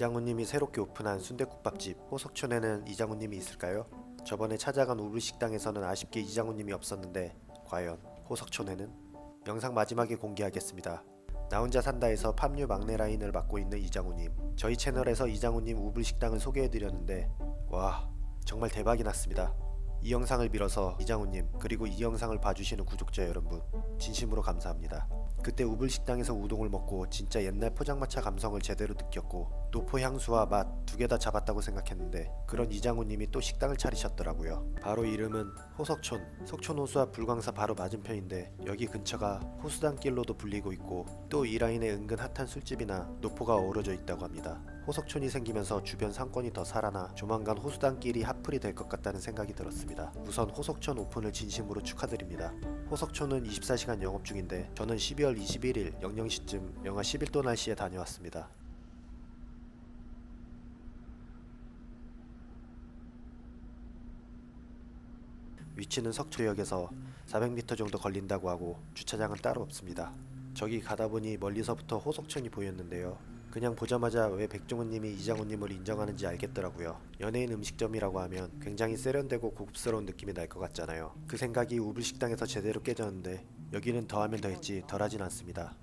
이장훈님이 새롭게 오픈한 순대국밥집 호석촌에는 이장훈님이 있을까요? 저번에 찾아간 우불식당에서는 아쉽게 이장훈님이 없었는데 과연 호석촌에는? 영상 마지막에 공개하겠습니다. 나 혼자 산다에서 팝류 막내 라인을 맡고 있는 이장훈님. 저희 채널에서 이장훈님 우불식당을 소개해드렸는데 와 정말 대박이 났습니다. 이 영상을 빌어서 이장훈님 그리고 이 영상을 봐주시는 구독자 여러분 진심으로 감사합니다. 그때 우불식당에서 우동을 먹고 진짜 옛날 포장마차 감성을 제대로 느꼈고 노포 향수와 맛 두 개 다 잡았다고 생각했는데 그런 이장훈님이 또 식당을 차리셨더라고요. 바로 이름은 호석촌, 석촌호수와 불광사 바로 맞은편인데 여기 근처가 호수단길로도 불리고 있고 또 이 라인에 은근 핫한 술집이나 노포가 어우러져 있다고 합니다. 호석촌이 생기면서 주변 상권이 더 살아나 조만간 호수단길이 핫플이 될 것 같다는 생각이 들었습니다. 우선 호석촌 오픈을 진심으로 축하드립니다. 호석촌은 24시간 영업 중인데 저는 12월 21일 00시쯤 영하 11도 날씨에 다녀왔습니다. 위치는 석초역에서 400m 정도 걸린다고 하고 주차장은 따로 없습니다. 저기 가다 보니 멀리서부터 호석촌이 보였는데요. 그냥 보자마자 왜 백종원님이 이장훈님을 인정하는지 알겠더라고요. 연예인 음식점이라고 하면 굉장히 세련되고 고급스러운 느낌이 날 것 같잖아요. 그 생각이 우불식당에서 제대로 깨졌는데 여기는 더하면 더했지 덜하진 않습니다.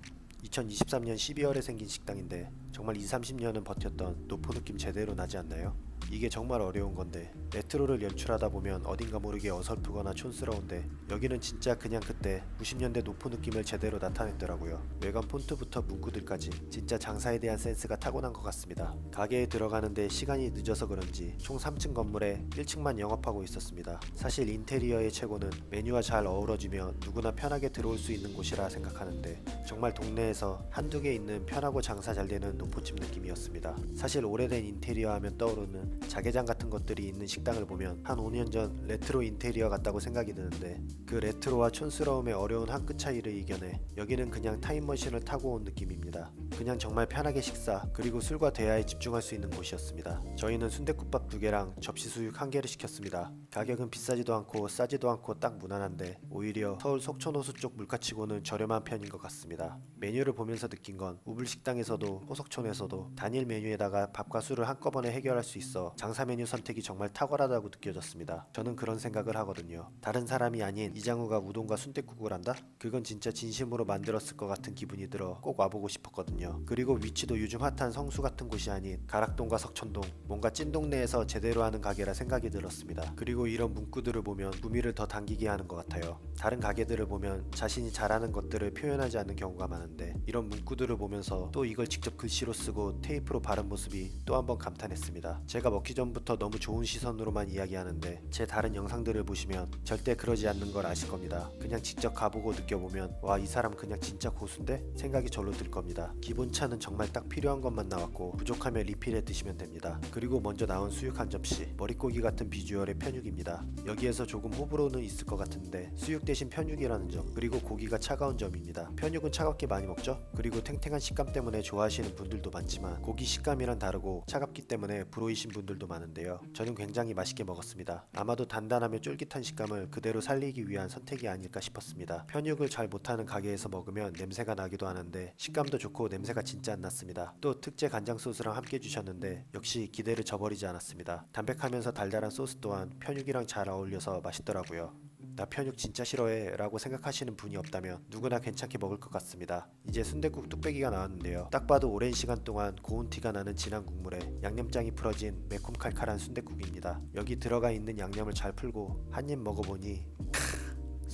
2023년 12월에 생긴 식당인데 정말 2, 30년은 버텼던 노포 느낌 제대로 나지 않나요? 이게 정말 어려운 건데 레트로를 연출하다 보면 어딘가 모르게 어설프거나 촌스러운데 여기는 진짜 그냥 그때 90년대 노포 느낌을 제대로 나타냈더라고요. 외관 폰트부터 문구들까지 진짜 장사에 대한 센스가 타고난 것 같습니다. 가게에 들어가는데 시간이 늦어서 그런지 총 3층 건물에 1층만 영업하고 있었습니다. 사실 인테리어의 최고는 메뉴와 잘 어우러지며 누구나 편하게 들어올 수 있는 곳이라 생각하는데 정말 동네에서 한두 개 있는 편하고 장사 잘 되는 노포집 느낌이었습니다. 사실 오래된 인테리어 하면 떠오르는 자개장 같은 것들이 있는 식당을 보면 한 5년 전 레트로 인테리어 같다고 생각이 드는데 그 레트로와 촌스러움의 어려운 한 끗 차이를 이겨내 여기는 그냥 타임머신을 타고 온 느낌입니다. 그냥 정말 편하게 식사 그리고 술과 대화에 집중할 수 있는 곳이었습니다. 저희는 순대국밥 두 개랑 접시 수육 한 개를 시켰습니다. 가격은 비싸지도 않고 싸지도 않고 딱 무난한데 오히려 서울 속초노수 쪽 물가치고는 저렴한 편인 것 같습니다. 메뉴를 보면서 느낀 건 우불 식당에서도 호석촌에서도 단일 메뉴에다가 밥과 술을 한꺼번에 해결할 수 있어 장사 메뉴 선택이 정말 탁월하다고 느껴졌습니다. 저는 그런 생각을 하거든요. 다른 사람이 아닌 이장우가 우동과 순대국을 한다? 그건 진짜 진심으로 만들었을 것 같은 기분이 들어 꼭 와보고 싶었거든요. 그리고 위치도 요즘 핫한 성수 같은 곳이 아닌 가락동과 석천동 뭔가 찐동네에서 제대로 하는 가게라 생각이 들었습니다. 그리고 이런 문구들을 보면 구미를 더 당기게 하는 것 같아요. 다른 가게들을 보면 자신이 잘하는 것들을 표현하지 않는 경우가 많은데 이런 문구들을 보면서 또 이걸 직접 글씨로 쓰고 테이프로 바른 모습이 또 한번 감탄했습니다. 제가 먹기 전부터 너무 좋은 시선으로만 이야기하는데 제 다른 영상들을 보시면 절대 그러지 않는 걸 아실 겁니다. 그냥 직접 가보고 느껴보면 와 이 사람 그냥 진짜 고수인데 생각이 절로 들 겁니다. 기본차는 정말 딱 필요한 것만 나왔고 부족하면 리필해 드시면 됩니다. 그리고 먼저 나온 수육 한 접시 머릿고기 같은 비주얼의 편육입니다. 여기에서 조금 호불호는 있을 것 같은데 수육 대신 편육이라는 점 그리고 고기가 차가운 점입니다. 편육은 차갑게 많이 먹죠? 그리고 탱탱한 식감 때문에 좋아하시는 분들도 많지만 고기 식감이란 다르고 차갑기 때문에 불호이신 분들도 많은데요. 저는 굉장히 맛있게 먹었습니다. 아마도 단단하며 쫄깃한 식감을 그대로 살리기 위한 선택이 아닐까 싶었습니다. 편육을 잘 못하는 가게에서 먹으면 냄새가 나기도 하는데 식감도 좋고 냄새가 진짜 안 났습니다. 또 특제 간장 소스랑 함께 주셨는데 역시 기대를 저버리지 않았습니다. 담백하면서 달달한 소스 또한 편육이랑 잘 어울려서 맛있더라고요. 나 편육 진짜 싫어해 라고 생각하시는 분이 없다면 누구나 괜찮게 먹을 것 같습니다. 이제 순대국 뚝배기가 나왔는데요. 딱 봐도 오랜 시간 동안 고운 티가 나는 진한 국물에 양념장이 풀어진 매콤 칼칼한 순대국입니다. 여기 들어가 있는 양념을 잘 풀고 한 입 먹어보니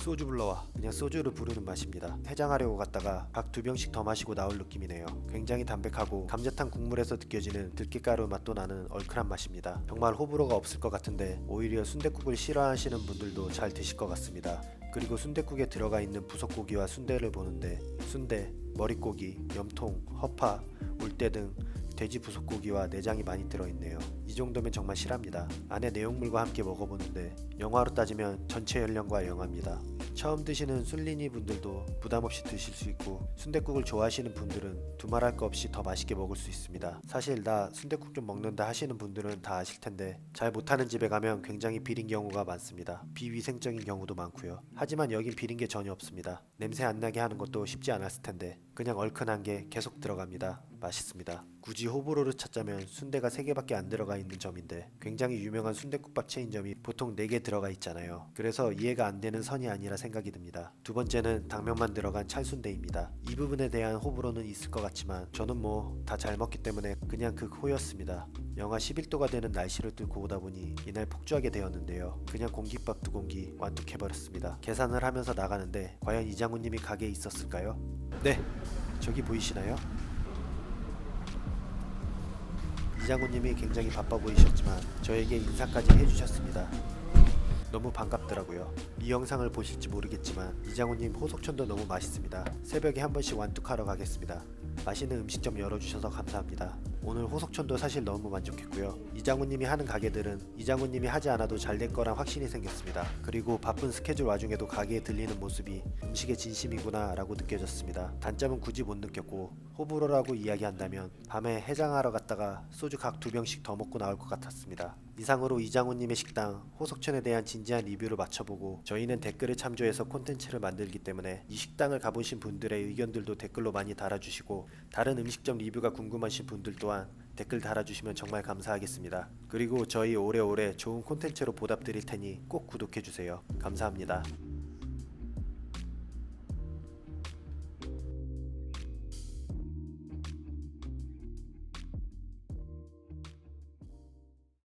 소주 불러와 그냥 소주를 부르는 맛입니다 해장하려고 갔다가 각 두 병씩 더 마시고 나올 느낌이네요 굉장히 담백하고 감자탕 국물에서 느껴지는 들깨가루 맛도 나는 얼큰한 맛입니다 정말 호불호가 없을 것 같은데 오히려 순댓국을 싫어하시는 분들도 잘 드실 것 같습니다 그리고 순댓국에 들어가 있는 부속고기와 순대를 보는데 순대, 머릿고기, 염통, 허파, 울대 등 돼지 부속고기와 내장이 많이 들어있네요. 이 정도면 정말 실합니다. 안에 내용물과 함께 먹어보는데 영화로 따지면 전체 연령과 영화입니다. 처음 드시는 순린이 분들도 부담 없이 드실 수 있고 순댓국을 좋아하시는 분들은 두말할 거 없이 더 맛있게 먹을 수 있습니다. 사실 나 순댓국 좀 먹는다 하시는 분들은 다 아실 텐데 잘 못하는 집에 가면 굉장히 비린 경우가 많습니다. 비위생적인 경우도 많고요. 하지만 여긴 비린 게 전혀 없습니다. 냄새 안 나게 하는 것도 쉽지 않았을 텐데 그냥 얼큰한 게 계속 들어갑니다. 맛있습니다. 굳이 호불호를 찾자면 순대가 3개밖에 안 들어가 있는 점인데 굉장히 유명한 순대국밥 체인점이 보통 4개 들어가 있잖아요. 그래서 이해가 안 되는 선이 아니라 생각이 듭니다. 두 번째는 당면만 들어간 찰순대입니다. 이 부분에 대한 호불호는 있을 것 같지만 저는 뭐 다 잘 먹기 때문에 그냥 그 호였습니다. 영하 11도가 되는 날씨를 뚫고 오다 보니 이날 폭주하게 되었는데요. 그냥 공깃밥 두 공기 완뚝해버렸습니다. 계산을 하면서 나가는데 과연 이장훈님이 가게에 있었을까요? 네, 저기 보이시나요? 이장훈님이 굉장히 바빠 보이셨지만 저에게 인사까지 해주셨습니다. 너무 반갑더라고요. 이 영상을 보실지 모르겠지만 이장훈님 호속천도 너무 맛있습니다. 새벽에 한 번씩 완뚝하러 가겠습니다. 맛있는 음식점 열어주셔서 감사합니다. 오늘 호속천도 사실 너무 만족했고요. 이장훈님이 하는 가게들은 이장훈님이 하지 않아도 잘 될 거란 확신이 생겼습니다. 그리고 바쁜 스케줄 와중에도 가게에 들리는 모습이 음식의 진심이구나 라고 느껴졌습니다. 단점은 굳이 못 느꼈고 호불호라고 이야기한다면 밤에 해장하러 갔다가 소주 각 두 병씩 더 먹고 나올 것 같았습니다. 이상으로 이장훈님의 식당 호석천에 대한 진지한 리뷰를 마쳐보고 저희는 댓글을 참조해서 콘텐츠를 만들기 때문에 이 식당을 가보신 분들의 의견들도 댓글로 많이 달아주시고 다른 음식점 리뷰가 궁금하신 분들 또한 댓글 달아주시면 정말 감사하겠습니다. 그리고 저희 오래오래 좋은 콘텐츠로 보답드릴 테니 꼭 구독해주세요. 감사합니다.